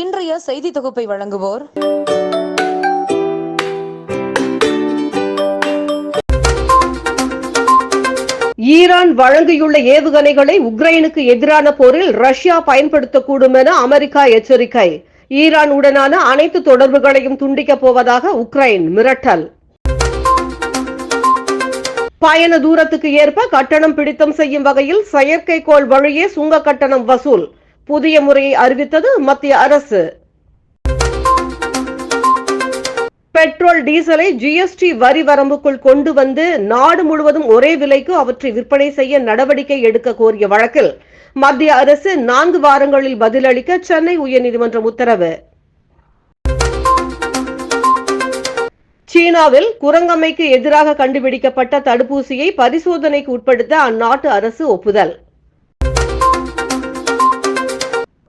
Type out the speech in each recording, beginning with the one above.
இன்றைய செய்தி தொகுப்பை வழங்குவோர். ஈரான் வழங்கியுள்ள ஏவுகணைகளை உக்ரைனுக்கு எதிரான போரில் ரஷ்யா பயன்படுத்தக்கூடும் என அமெரிக்கா எச்சரிக்கை. ஈரான் உடனான அனைத்து தொடர்புகளையும் துண்டிக்கப் போவதாக உக்ரைன் மிரட்டல். பயண தூரத்துக்கு ஏற்ப கட்டணம் பிடித்தம் செய்யும் வகையில் செயற்கைக்கோள் வழியே சுங்க கட்டணம் வசூல். புதிய முறையை அறிவித்தது மத்திய அரசு. பெட்ரோல் டீசலை ஜிஎஸ்டி வரி வரம்புக்குள் கொண்டு வந்து நாடு முழுவதும் ஒரே விலைக்கு அவற்றை விற்பனை செய்ய நடவடிக்கை எடுக்க கோரிய வழக்கில் மத்திய அரசு நான்கு வாரங்களில் பதிலளிக்க சென்னை உயர்நீதிமன்றம் உத்தரவு. சீனாவில் குரங்கமைக்கு எதிராக கண்டுபிடிக்கப்பட்ட தடுப்பூசியை பரிசோதனைக்கு உட்படுத்த அந்நாட்டு அரசு ஒப்புதல்.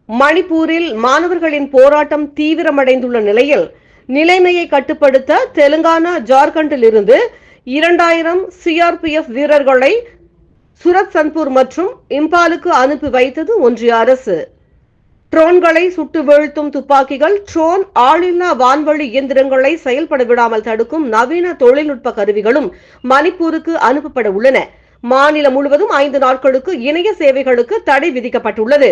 மணிப்பூரில் மாணவர்களின் போராட்டம் தீவிரமடைந்துள்ள நிலையில் நிலைமையை கட்டுப்படுத்த தெலுங்கானா ஜார்க்கண்டில் இருந்து இரண்டாயிரம் சிஆர்பிஎஃப் வீரர்களை சுரத் சன்பூர் மற்றும் இம்பாலுக்கு அனுப்பி வைத்தது ஒன்றிய அரசு. ட்ரோன்களை சுட்டு வீழ்த்தும் துப்பாக்கிகள் ட்ரோன் ஆளில்லா வான்வழி இயந்திரங்களை செயல்பட விடாமல் தடுக்கும் நவீன தொழில்நுட்ப கருவிகளும் மணிப்பூருக்கு அனுப்பப்பட உள்ளன. மாநிலம் முழுவதும் ஐந்து நாட்களுக்கு இணைய சேவைகளுக்கு தடை விதிக்கப்பட்டுள்ளது.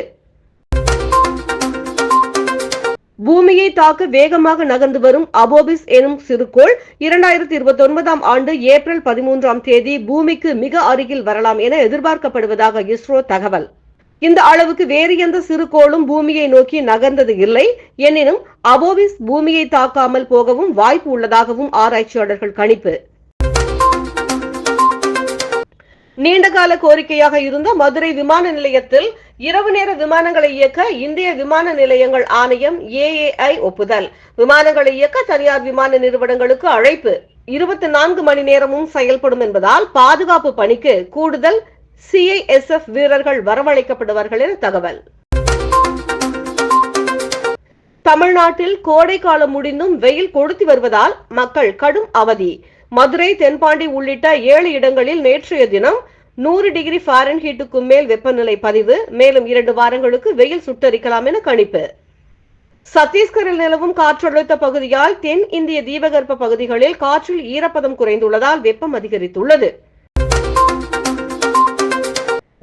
பூமியை தாக்க வேகமாக நகர்ந்து வரும் அபோபிஸ் எனும் சிறுகோள் இரண்டாயிரத்தி இருபத்தி ஒன்பதாம் ஆண்டு ஏப்ரல் பதிமூன்றாம் தேதி பூமிக்கு மிக அருகில் வரலாம் என எதிர்பார்க்கப்படுவதாக இஸ்ரோ தகவல். இந்த அளவுக்கு வேறு எந்த சிறுகோளும் பூமியை நோக்கி நகர்ந்தது இல்லை. எனினும் அபோபிஸ் பூமியை தாக்காமல் போகவும் வாய்ப்பு உள்ளதாகவும் ஆராய்ச்சியாளர்கள் கணிப்பு. நீண்டகால கோரிக்கையாக இருந்த மதுரை விமான நிலையத்தில் இரவு நேர விமானங்களை இயக்க இந்திய விமான நிலையங்கள் ஆணையம் ஏஏஐ ஒப்புதல். விமானங்களை இயக்க தனியார் விமான நிறுவனங்களுக்கு அழைப்பு. இருபத்தி நான்கு மணி நேரமும் செயல்படும் என்பதால் பாதுகாப்பு பணிக்கு கூடுதல் சிஐஎஸ்எஃப் வீரர்கள் வரவழைக்கப்படுவார்கள் என தகவல். தமிழ்நாட்டில் கோடை காலம் முடிந்தும் வெயில் கொளுத்தி வருவதால் மக்கள் கடும் அவதி. மதுரை தென்பாண்டி உள்ளிட்ட ஏழு இடங்களில் நேற்றைய தினம் நூறு டிகிரி ஃபாரன்ஹீட்டுக்கு மேல் வெப்பநிலை பதிவு. மேலும் இரண்டு வாரங்களுக்கு வெயில் சுட்டரிக்கலாம் என கணிப்பு. சத்தீஸ்கரில் நிலவும் காற்றழுத்த பகுதியால் தென் இந்திய தீபகற்ப பகுதிகளில் காற்றில் ஈரப்பதம் குறைந்துள்ளதால் வெப்பம் அதிகரித்துள்ளது.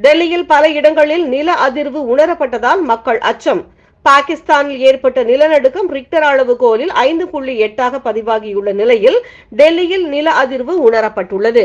டெல்லியில் பல இடங்களில் நில அதிர்வு உணரப்பட்டதால் மக்கள் அச்சம். பாகிஸ்தானில் ஏற்பட்ட நிலநடுக்கம் ரிக்டர் அளவுகோலில் ஐந்து புள்ளி எட்டாக பதிவாகியுள்ள நிலையில் டெல்லியில் நில அதிர்வு உணரப்பட்டுள்ளது.